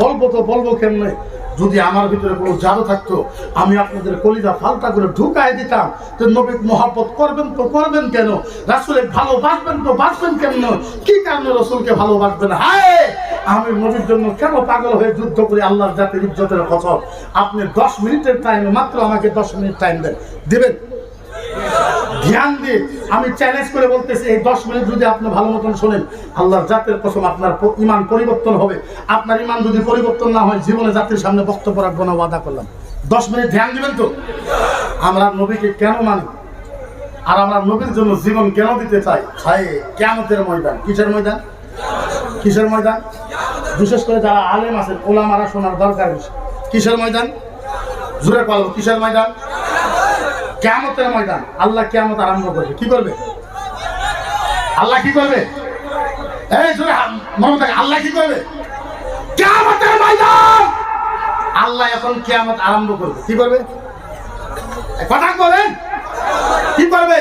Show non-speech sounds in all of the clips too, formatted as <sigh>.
বলব তো বলব কেমনে? যদি আমার ভিতরে কোনো জাদু থাকতো, আমি আপনাদের ফালতা করে ঢুকাই দিতাম। তো করবেন তো করবেন কেন? রাসুলের ভালোবাসবেন তো বাঁচবেন কেমন? কি কারণে রসুলকে ভালোবাসবেন? হায়! আমি নবীর জন্য কেন পাগল হয়ে যুদ্ধ করি আল্লাহর জাতির ইজ্জতের ফসল আপনি দশ মিনিটের টাইম মাত্র আমাকে দশ মিনিট টাইম দেন। দিবেন? ধ্যান দিয়ে আমি চ্যালেঞ্জ করে বলতেছি, এই দশ মিনিট যদি আপনি ভালো মতন শোনেন, আল্লাহর জাতের কসম আপনার ইমান পরিবর্তন হবে। আপনার ইমান যদি পরিবর্তন না হয়, জীবনে জাতির সামনে বক্তব্য রাখব না, ওয়াদা করলাম। দশ মিনিট ধ্যান দিবেন তো? আমরা নবীকে কেন মানি? আর আমরা নবীর জন্য জীবন কেন দিতে চাই? চাই কেমতের ময়দান। কিসের ময়দান? কিসের ময়দান? বিশেষ করে যারা আলেম আছেন, ওলামারা শোনার দরকার কিসের ময়দান? জুড়ে পালব কিসের ময়দান? কেমতের ময়দান আল্লাহ কেমত আরম্ভ করবে। কি করবে? আল্লাহ কি করবে? থাকে, আল্লাহ কি করবে? কেমতের ময়দান! আল্লাহ এখন কেমত আরম্ভ করবে। কি করবে? কথা বলেন। কি করবে?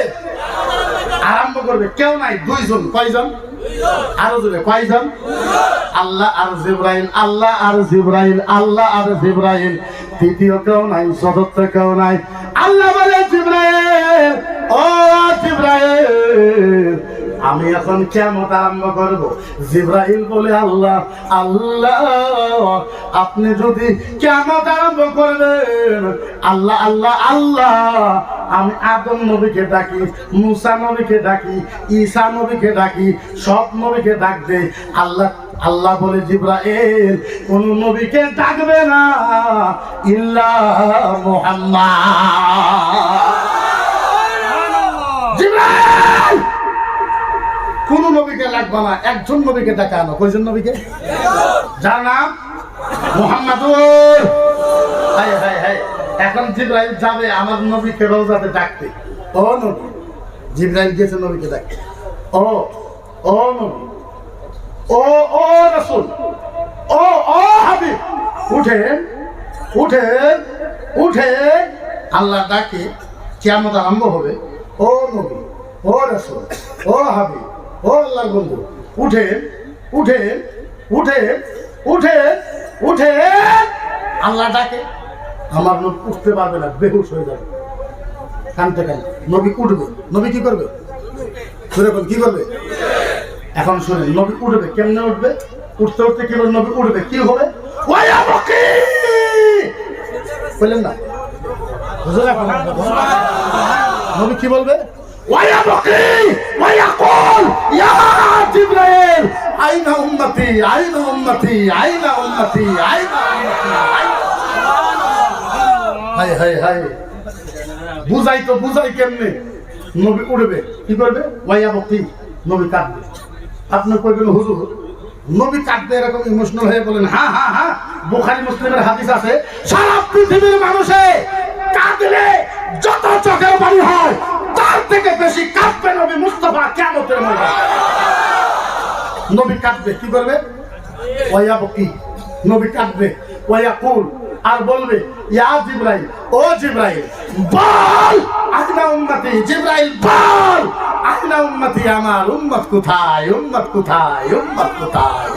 আরম্ভ করবে। কেউ নাই, দুইজন। কয়জন? আরও জোরে, কয়জন? আল্লাহ আর জিব্রাইল, আল্লাহ আর জিব্রাইল, আল্লাহ আর জিব্রাইল। তৃতীয় কেউ নাই, চতুর্থ কেউ নাই। আল্লাহ বলে আমি এখন কেমন আরম্ভ করব? জিব্রাইল বলে আল্লাহ আল্লাহ, আপনি যদি কেমন আরম্ভ করবেন, আল্লাহ আল্লাহ আল্লাহ, আমি আদম নবীকে ডাকি, মুসা নবীকে ডাকি, ঈসা নবীকে ডাকি, সব নবীকে ডাক দে আল্লাহ আল্লাহ বলে জিব্রাইল, কোন নবীকে ডাকবে না ইল্লা মুহাম্মদ। কোন নবীকে লাগবে না, একজন নবীকে ডাকা আনো কয়জন নবীকে? যার নাম মোহাম্মদুর। হায় হায় হায়। এখন জিব্রাইল যাবে আমার নবীকে রোজাতে ডাকতে। ও নবী, জিব্রাইল গেছে নবীকে ডাকতে। ও ও নবী। ও ও রাসূল। ও ও হাবিব। উঠেন উঠেন উঠে আল্লাহ ডাকে, কিয়ামত আরম্ভ হবে। ও নবী, ও রাসূল, ও হাবিব, ও আল্লাহর বন্ধু উঠে উঠে উঠে উঠে উঠে আল্লাহ ডাকে, আমার লোক উঠতে পারবে না, বেহুশ হয়ে যাবে। কানতে কান নবী উঠবে। নবী কি করবে? শুনে কি করবে? এখন শুনেন নবী উঠবে, কেমনে উঠবে? উঠতে উঠতে কি নবী উঠবে, কি হবে? বললেন না। নবী কি বলবে? বুঝাই তো বুঝাই কেমনে? নবী উড়বে কি করবে? ওয়াইয়া বকি নবী কাঁদবে। আপনি করবেন হুজুর, নবী কাঁদবে এরকম ইমোশনাল হয়ে বলেন হ্যাঁ হ্যাঁ হ্যাঁ বুখারি মুসলিমের হাদিস আছে, সারা পৃথিবীর মানুষে কাঁদলে যত চোখের পানি হয়, তার থেকে বেশি কাঁদবে নবী মুস্তফা কেমতের মধ্যে নবী কাঁদবে, কি করবে? ওয়া বকি নবী কাঁদবে ওয়া কুল আর বলবে, ইয়া জিব্রাইল, ও জিব্রাইল, বল আহনা উম্মতি, জিব্রাইল, বল। আহনা উম্মতি, আমার উম্মত কোথায়? উম্মত কোথায়? উম্মত কোথায়?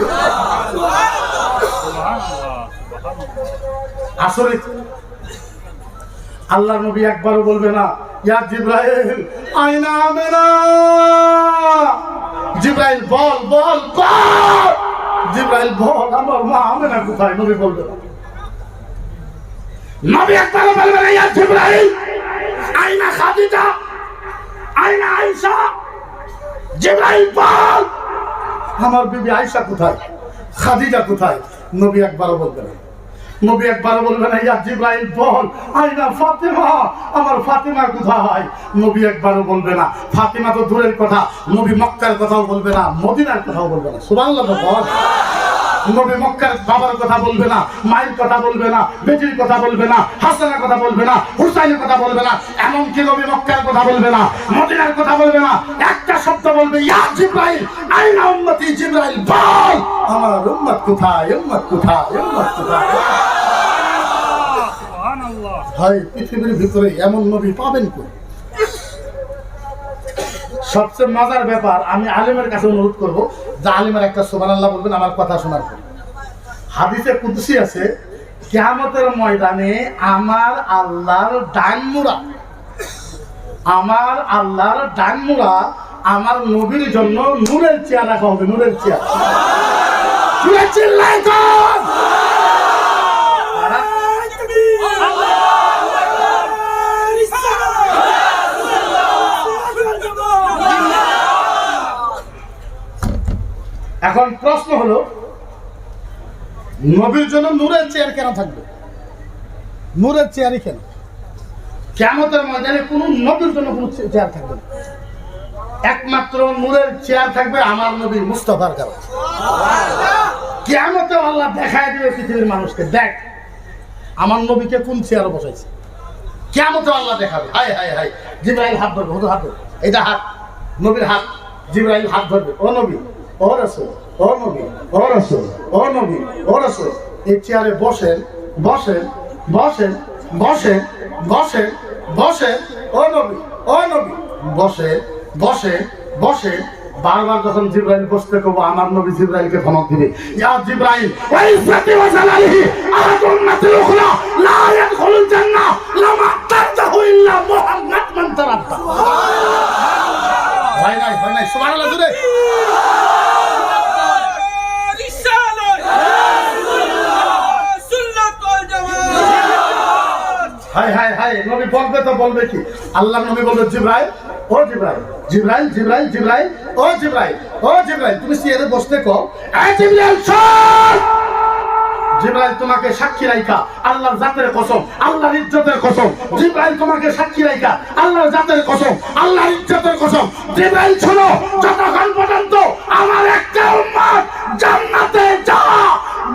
আল্লাহ নবী একবারও বলবে না, ইয়া জিব্রাইল আইনা আমেনা। জিব্রাইল, বল বল বল। জিব্রাইল, বল, আমার মা আমেনা কোথায়? নবী বলবে না। নবী একবারও বলবে না, ইয়া জিব্রাইল আইনা খাদিজা আইনা আয়েশা। আমার বিবি আয়সা কোথায়? খাদিজা কোথায়? নবী একবারও বলবে না। নবী একবার বলবে না, ইয়া জিব্রাইল, বল, আইনা ফাতেমা, আমার ফাতেমা কোথায়? নবী একবারও বলবে না। ফাতেমা তো দূরের কথা, নবী মক্কার কথাও বলবে না, মদিনার কথাও বলবে না। সুবহানাল্লাহ, বল। নবী মক্কার বাবার কথা বলবে না মায়ের কথা বলবে না বেটির কথা বলবে না হাসানের কথা বলবে না হুসাইনের কথা বলবে না এমনকি নবী মক্কার কথা বলবে না মদিনার কথা বলবে না একটা শব্দ বলবে ইয়া জিব্রাইল আইনা উম্মতি জিব্রাইল বল আমার উম্মত কোথায় উম্মত কোথায় উম্মত কোথায়? হয় পৃথিবীর ভিতরে এমন নবী পাবেন কই সবচেয়ে মজার ব্যাপার, আমি আলিমের কাছে অনুরোধ করব, যে আলিমের একটা সুবহানাল্লাহ বলবেন, আমার কথা শোনার পর হাদিসে কুদসি আছে, কিয়ামতের ময়দানে আমার আল্লাহর ডানমুরা আমার আল্লাহর ডানমুরা আমার নবীর জন্য নূরের চেয়ার রাখা হবে, নূরের চেয়ার জুড়ে চিল্লাই কর! এখন প্রশ্ন হলো, নবীর জন্য নূরের চেয়ার কেন থাকবে? নূরের চেয়ারই কেন? কেমতের ময়দানে কোনো নবীর জন্য কোনো চেয়ার থাকবে না। একমাত্র নূরের চেয়ার থাকবে আমার নবী মুস্তফার কারণ কেমতে আল্লাহ দেখায় দিবে পৃথিবীর মানুষকে, দেখ, আমার নবীকে কোন চেয়ারে বসাইছে? কেমতে আল্লাহ দেখাবে। হাই হাই হাই জিব্রাইল হাত ধরবে, হুজুর হাত ধরবে। এটা হাত, নবীর হাত, জিব্রাইল হাত ধরবে। ও নবী ও রাসূল ও নবী ও রাসূল ও নবী ও রাসূল এই চেয়ারে বসেন বসেন বসেন বসেন বসেন বসেন, ও নবী ও নবী। বসেন বসে বসে বারবার যখন জিব্রাইল বসতে কব, আমার নবী জিব্রাইলকে ধমক দিবে। ইয়া নাই নাই আল্লাহ তোমাকে সাক্ষী রাইখা, আল্লাহর জাতের কসম, আল্লাহর ইজ্জতের কসম, জিব্রাইল, তোমাকে সাক্ষী রাইখা, আল্লাহর জাতের কসম, আল্লাহর ইজ্জতের কসম, জিব্রাইল যতক্ষণ পর্যন্ত আমার একটা জান্নাতে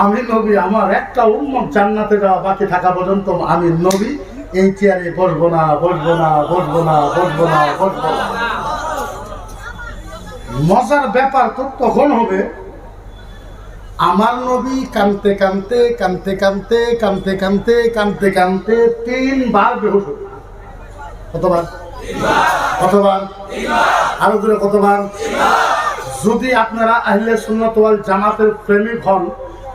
আমি নবী, আমার একটা উম্মত জান্নাতে যাওয়া বাকি থাকা পর্যন্ত আমি নবী। এই চেয়ারে বসবো না বসবো না বসবো না বসবো না বসবো না। মজার ব্যাপার তো তখন হবে। আমার নবী কানতে কানতে কানতে কানতে কানতে কানতে কানতে কানতে তিনবার বেহুশ। কতবার? কতবার? আরও দূরে কতবার? যদি আপনারা আহলে সুন্নাত ওয়াল জামাতের প্রেমিক হন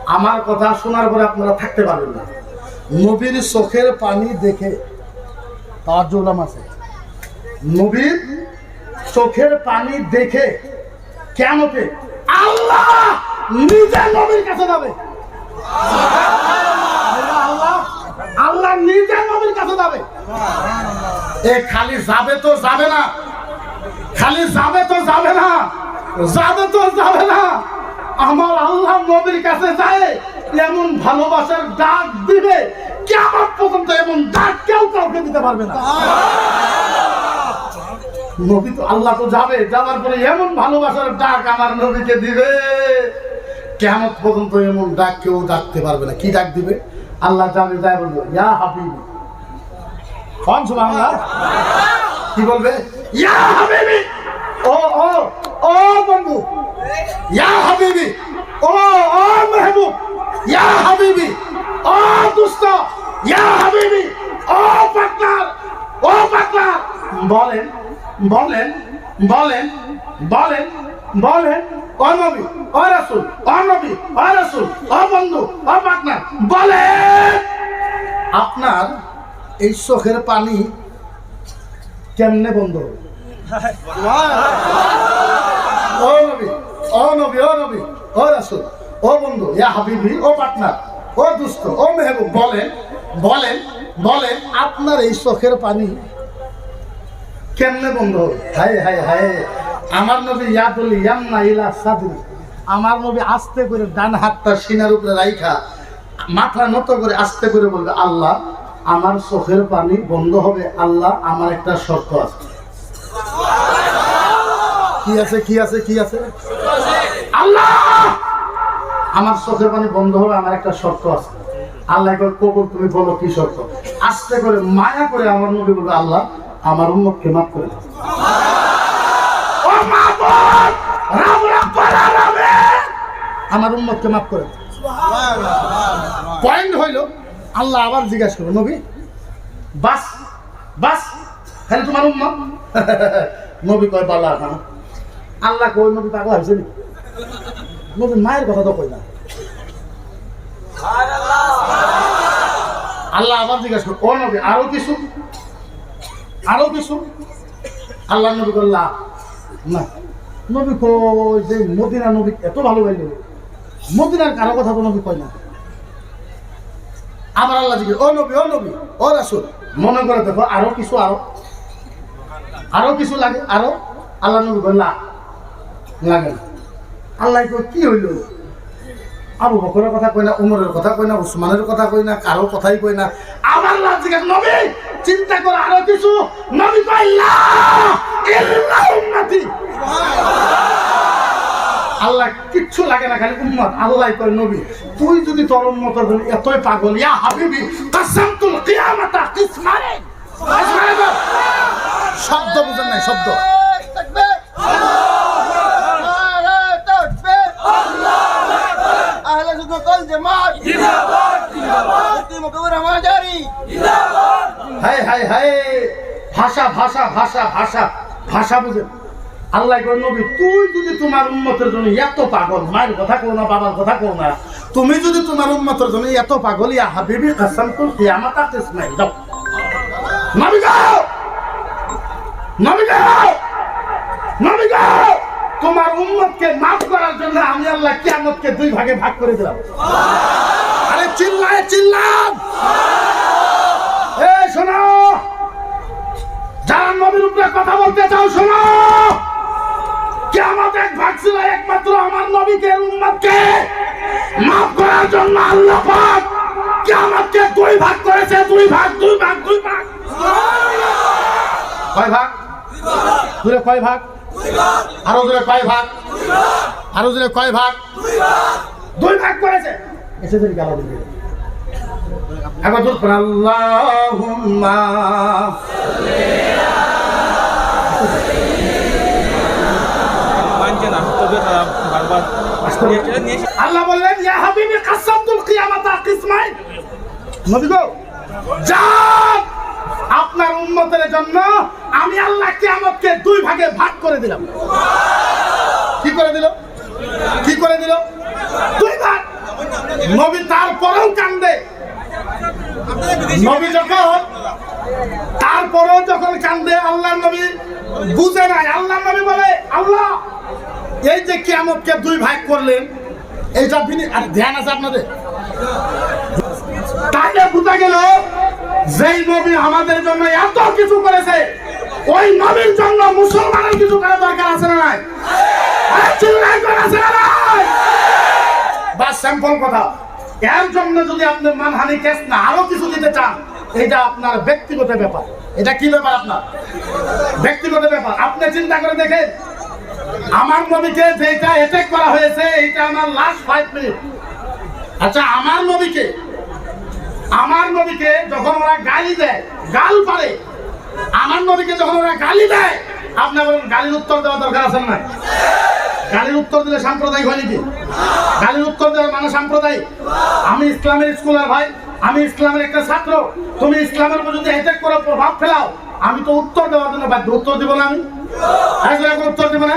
আমার কথা শোনার পরে আপনারা থাকতে পারবেন না। নবীর চোখের পানি দেখে তাজুলাম আছে। নবীর চোখের পানি দেখে কেমতে আল্লাহ নিজে নবীর কাছে যাবে। আল্লাহ নিজে নবীর কাছে যাবে। এ খালি যাবে তো যাবে না। খালি যাবে তো যাবে না। যাবে তো যাবে না। আমার আল্লাহ নবীর কাছে যায়, এমন ভালোবাসার ডাক দিবে কেমন পর্যন্ত এমন ডাক কেউ কাউকে দিতে পারবে না। নবী তো আল্লাহ তো যাবে যাওয়ার পরে এমন ভালোবাসার ডাক আমার নবীকে দিবে কেমন পর্যন্ত এমন ডাক কেউ ডাকতে পারবে না। কি ডাক দিবে? আল্লাহ যাবে যাই বলবে, ইয়া হাবিবি। কি বলবে? ইয়া হাবিবি। ও ও ও বন্ধু, ইয়া হাবিবি, ও ও মেহবুব, ইয়া হাবিবি, ও দুস্ত ইয়া হাবিবি, ও পার্টনার ও পার্টনার বলেন বলেন বলেন বলেন বলেন, ও নবী, ও রাসূল, ও নবী, ও রাসূল, ও বন্ধু, ও পার্টনার বলেন। আপনার এই চোখের পানি কেমনে বন্ধ <laughs> ও নবী ও নবী ও নবী, ও রাসূল, ও বন্ধু, ইয়া হাবিবি, ও পার্টনার, ও দুস্থ ও মেহবুব, বলেন বলেন বলেন, আপনার এই চোখের পানি কেমনে বন্ধ হবে? হায় হায় হায়, আমার নবী ইয়াদুল ইয়ামনা ইলা সাদরি, আমার নবী আস্তে করে ডান হাতটা সিনার উপরে রাইখা, মাথা নত করে আস্তে করে বলবে, আল্লাহ, আমার চোখের পানি বন্ধ হবে, আল্লাহ, আমার একটা শর্ত আছে। কি আছে কি আছে কি আছে? আল্লাহ! আমার চোখের পানি বন্ধ হলো, আমার একটা শর্ত আছে। আল্লাহ কয় কবুল তুমি বলো, কি শর্ত? আস্তে করে মায়া করে আমার নবী বলবে, আল্লাহ, আমার উম্মতকে মাফ করে আমার উম্মতকে মাফ করে পয়েন্ট হইল, আল্লাহ আবার জিজ্ঞাসা করবে নবী, বাস বাস খালি তোমার উম্মত? <laughs> নবী কয়, বালা হ্যাঁ আল্লাহ কই নবী পাগলা হয়েছে নি? নবী মায়ের কথা তো কই না। আল্লাহ আবার জিজ্ঞাসা করে ও নবী, আরও কিছু? আরও কিছু? আল্লাহ নবী করলা না। নবী কই যে মদিনা নবী এত ভালো হয়ে গেল মদিনার কারও কথা তো নবী কয় না। আবার আল্লাহ জিজ্ঞেস ও নবী ও নবী, ও রাসুল। মনে করে দেখো, আরও কিছু, আরও। আরও কিছু লাগে, আরও। আল্লাহ নবী বললা লাগে না। আল্লাহ কই কি হইল? আবু বকরের কথা কই না, উমরের কথা কই না, উসমানের কথা কই না কারও কথাই কই না। আমার আল্লাহ জিজ্ঞেস নবী, চিন্তা করে আরও কিছু। নবী কই লা ইল্লা উম্মতি। আল্লাহ কিচ্ছু লাগে না, খালি উম্মত। আল্লাহ কয়, নবী, তুই যদি তোর উম্মতের জন্য এতই পাগল, ইয়া হাবিবি, কাসামতুল কিয়ামাতা, কিসমারে? শব্দ বুঝেন নাই, শব্দ। জামাত। জিন্দাবাদ জিন্দাবাদ। জিন্দাবাদ। হায় হায় হায়। ভাষা ভাষা ভাষা ভাষা ভাষা বুঝেন আল্লাহ কর নবী তুই যদি তোমার উন্মতের জন্য এত পাগল মায়ের কথা কো না বাবার কথা কো না তুমি যদি তোমার উন্মতের জন্য এত পাগল ইয়া হাবিবি কাসাম কুল কিয়ামাত আতিস নাই দাও নবী যাও নবী যাও নবী যাও তোমার উম্মতকে মাফ করার জন্য আমি আল্লাহ কিয়ামতকে দুই ভাগে ভাগ করে দিলাম। আরে চিল্লায়, চিল্লাম! এ শোনো! যারা নবীর উপরে কথা বলতে চাও, শোনো! কিয়ামত এক ভাগ ছিল একমাত্র আমার নবীকে, উম্মতকে মাফ করার জন্য আল্লাহ পাক কিয়ামতকে দুই ভাগ করেছে, দুই ভাগ দুই ভাগ দুই ভাগ। কয় ভাগ? দূরে কয় ভাগ? আরও কয় ভাগ? আরও কয় ভাগ? দুই ভাগ করেছে। এসে যদি গালা দিবে একবার করে আল্লাহুম্মা আল্লাহ বললেন ইয়া হাবিবি কাসামতুল কিয়ামাতা কিসমাইন। নবী গো যান! আপনার উম্মতের দুই ভাগে করে দিলাম। কি করে দিল? কি করে দিল? দুই ভাগ। নবী তারপরেও কান্দে। নবী যখন তারপরেও যখন কান্দে, আল্লাহ নবী বুঝে নাই। আল্লাহ নবী বলে, আল্লাহ, এই যে কিয়ামতকে দুই ভাগ করলেন, এইটা আর ধ্যান আছে আপনাদের? তাহলে বোঝা গেল, যেই নবী আমাদের জন্য এত কিছু করেছে ওই নবীর জন্য মুসলমানের কিছু করা দরকার আছে না নাই? আছে না বা স্যাম্পল কথা। এর জন্য যদি আপনি মানহানি কেস না আরও কিছু দিতে চান, এটা আপনার ব্যক্তিগত ব্যাপার। এটা কি ব্যাপার আপনার? ব্যক্তিগত ব্যাপার। আপনি চিন্তা করে দেখেন, আমার নবীকে যেটা অ্যাটাক করা হয়েছে, এটা আমার লাস্ট ফাইভ মিনিট আচ্ছা আমার নবীকে আমার নবীকে যখন ওরা গালি দেয়, গাল পারে আমার নবীকে যখন ওরা গালি দেয় আপনার গালির উত্তর দেওয়া দরকার আছেন না গালির উত্তর দিলে সাম্প্রদায়িক হয় নাকি? গালির উত্তর দেওয়ার মানে সাম্প্রদায়িক? আমি ইসলামের স্কুলের ভাই আমি ইসলামের একটা ছাত্র। তুমি ইসলামের উপর যদি অ্যাটাক করো প্রভাব ফেলাও। আমি তো উত্তর দেওয়ার জন্য বাধ্য। উত্তর দিব না আমি? আরে, উত্তর দিব না?